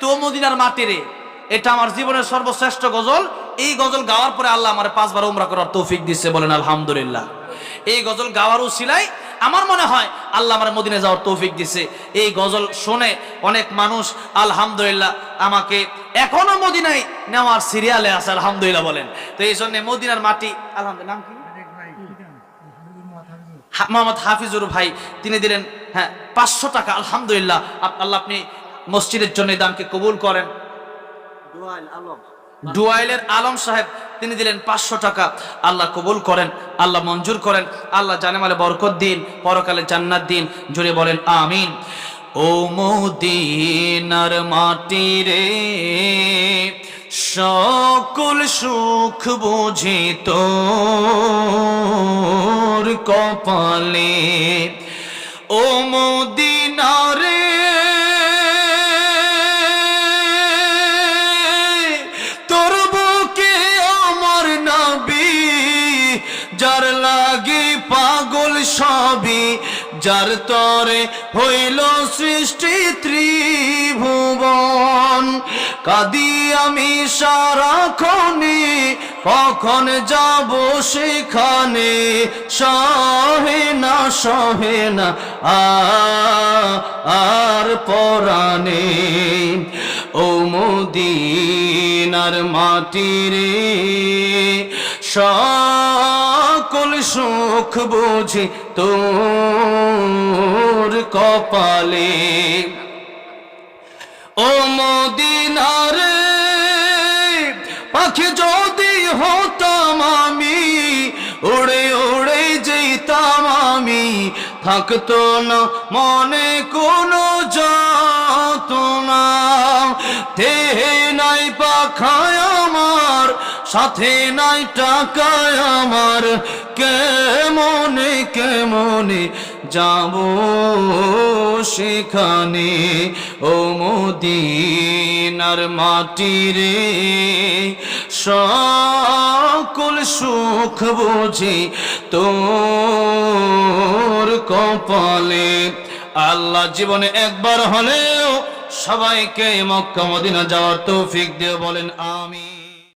তো মদিনার মাটি রে। এটা আমার জীবনের সর্বশ্রেষ্ঠ গজল। এই গজল গাওয়ার পরে আল্লাহ আমার পাঁচবার উমরা করার তৌফিক দিচ্ছে বলেন আলহামদুলিল্লাহ। এই গজল গাওয়ার উসিলাই আমার মনে হয় আল্লাহ আমার মদিনে যাওয়ার তৌফিক দিছে। এই গজল শুনে অনেক মানুষ আলহামদুলিল্লাহ আমাকে এখনও মদিনায় নেওয়ার সিরিয়ালে আছে, আলহামদুলিল্লাহ বলেন। তো এই জন্য মদিনার মাটি, আলহামদুলিল্লাহ মোহাম্মদ হাফিজুর ভাই, তিনি দিলেন হ্যাঁ পাঁচশো টাকা, আলহামদুলিল্লাহ। আল্লাহ আপনি মসজিদের জন্য দানকে কবুল করেন। ডুয়াইলের আলম সাহেব তিনি দিলেন পাঁচশো টাকা। আল্লাহ কবুল করেন আল্লাহ মঞ্জুর করেন আল্লাহ জানেমালে বরকত দিন পরকালে জান্নাত দিন জুড়ে বলেন আমিন। ও মদিনার মাটি রে সকল সুখ বুঝি তোর কপালে। ও মদিনারে যার লাগি পাগল সবই, যার তরে হইল সৃষ্টি ত্রিভুবন। কাদি আমি সারাক্ষণে, কখন যাব সেখানে? সহে না সহে না আর পরাণে। ও মদিনার মাটি রে সকল সুখ বুঝি তোর কপালে। ও মদিনার পাখি যদি হতাম আমি, উড়ে উড়ে যেতাম আমি, থাকতো না মনে কোনো যাতনা। দেহে নাই পাখায় সাথে নাই টাকায় আমার কেমনে কেমনে যাব সেখানে? ও মদিনার মাটি রে সকল সুখ বুঝি তোর কপালে। আল্লাহ জীবনে একবার হলেও সবাইকে মক্কা মদিনা যাওয়ার তৌফিক দিয়ে বলেন আমি